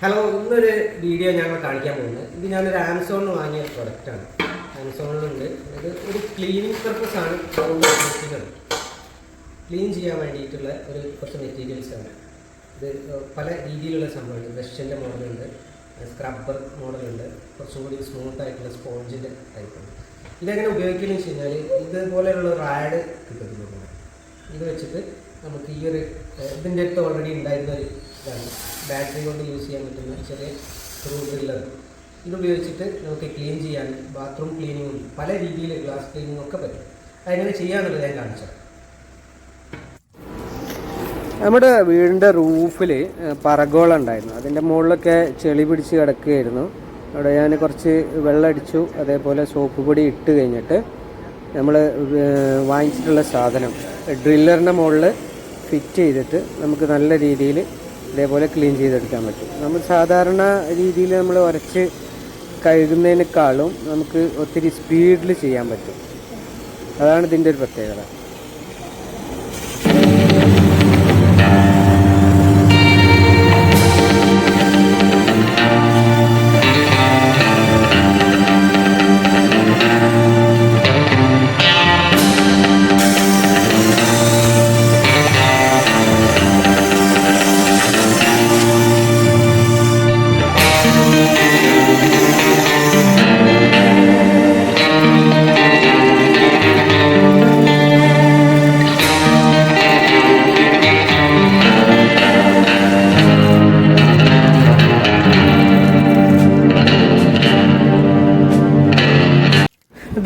Hello ഇന്നൊരു video ഞങ്ങൾ കാണിക്കാൻ പോകുന്നത്. ഇത് ഞാനൊരു ആമസോണിൽ വാങ്ങിയ പ്രൊഡക്റ്റാണ് ആമസോണിലുണ്ട് ഇത് ഒരു ക്ലീനിങ് പർപ്പസ് ആണ് ഉദ്ദേശിക്കുന്നത് ക്ലീൻ ചെയ്യാൻ വേണ്ടിയിട്ടുള്ള ഒരു കുറച്ച് മെറ്റീരിയൽസ് ആണ്. ഇത് പല രീതിയിലുള്ള സംഭവമുണ്ട് ബ്രഷിന്റെ മോഡലുണ്ട് സ്ക്രബ്ബർ മോഡലുണ്ട് കുറച്ചും കൂടി സ്മൂത്ത് ആയിട്ടുള്ള സ്പോഞ്ചിന്റെ ടൈപ്പുണ്ട് ഇതെങ്ങനെ ഉപയോഗിക്കുന്നത് വെച്ച് കഴിഞ്ഞാൽ ഇതുപോലെയുള്ള റാഡ് കിട്ടുന്നു ഇത് വെച്ചിട്ട് നമുക്ക് ഈ ഒരു ഇതിന്റെ അടുത്ത് ഓൾറെഡി ഉണ്ടായിരുന്ന ഒരു ഇതാണ്. ബാറ്ററി കൊണ്ട് യൂസ് ചെയ്യാൻ പറ്റുന്ന ചെറിയ സ്ക്രൂ ഡ്രില്ലർ ഇത് ഉപയോഗിച്ചിട്ട് നമുക്ക് ക്ലീൻ ചെയ്യാൻ ബാത്റൂം ക്ലീനിങ്ങും പല രീതിയിൽ ഗ്ലാസ് ക്ലീനിങ്ങും ഒക്കെ പറ്റും. അതെങ്ങനെ ചെയ്യാന്നുള്ളത് ഞാൻ കാണിച്ചത് നമ്മുടെ വീടിന്റെ റൂഫിൽ പറഗോള ഉണ്ടായിരുന്നു. അതിന്റെ മുകളിലൊക്കെ ചെളി പിടിച്ച് കിടക്കുകയായിരുന്നു. അവിടെ ഞാൻ കുറച്ച് വെള്ളം അടിച്ചു. അതേപോലെ സോപ്പ് പൊടി ഇട്ട് കഴിഞ്ഞിട്ട് നമ്മൾ വാങ്ങിച്ചിട്ടുള്ള സാധനം ഡ്രില്ലറിന്റെ മുകളിൽ ഫിറ്റ് ചെയ്തിട്ട് നമുക്ക് നല്ല രീതിയിൽ ഇതേപോലെ ക്ലീൻ ചെയ്തെടുക്കാൻ പറ്റും. നമ്മൾ സാധാരണ രീതിയിൽ നമ്മൾ ഉരച്ച് കഴുകുന്നതിനേക്കാളും നമുക്ക് ഒത്തിരി സ്പീഡിൽ ചെയ്യാൻ പറ്റും. അതാണ് ഇതിന്റെ ഒരു പ്രത്യേകത.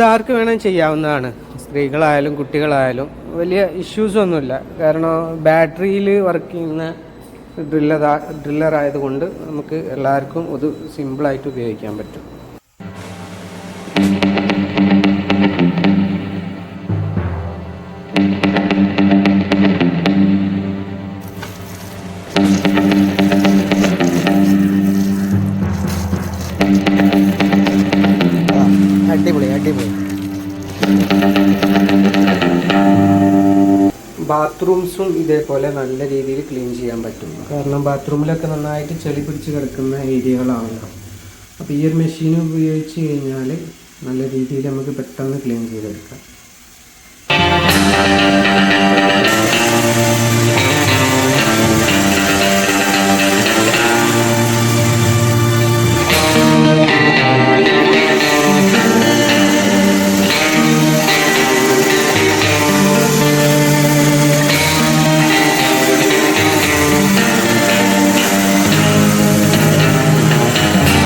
ഇതാർക്ക് വേണം ചെയ്യാവുന്നതാണ്. സ്ത്രീകളായാലും കുട്ടികളായാലും വലിയ ഇഷ്യൂസ് ഒന്നുമില്ല. കാരണം ബാറ്ററിയിൽ വർക്ക് ചെയ്യുന്ന ഡ്രില്ലർ ഡ്രില്ലർ ആയതുകൊണ്ട് നമുക്ക് എല്ലാവർക്കും ഇത് സിമ്പിളായിട്ട് ഉപയോഗിക്കാൻ പറ്റും. അടിപൊളി അടിപൊളി. ബാത്റൂംസും ഇതേപോലെ നല്ല രീതിയിൽ ക്ലീൻ ചെയ്യാൻ പറ്റും. കാരണം ബാത്റൂമിലൊക്കെ നന്നായിട്ട് ചെളി പിടിച്ച് കിടക്കുന്ന ഏരിയകളാണല്ലോ അപ്പോൾ ഈ ഒരു മെഷീൻ ഉപയോഗിച്ച് കഴിഞ്ഞാൽ നല്ല രീതിയിൽ നമുക്ക് പെട്ടെന്ന് ക്ലീൻ ചെയ്തെടുക്കാം.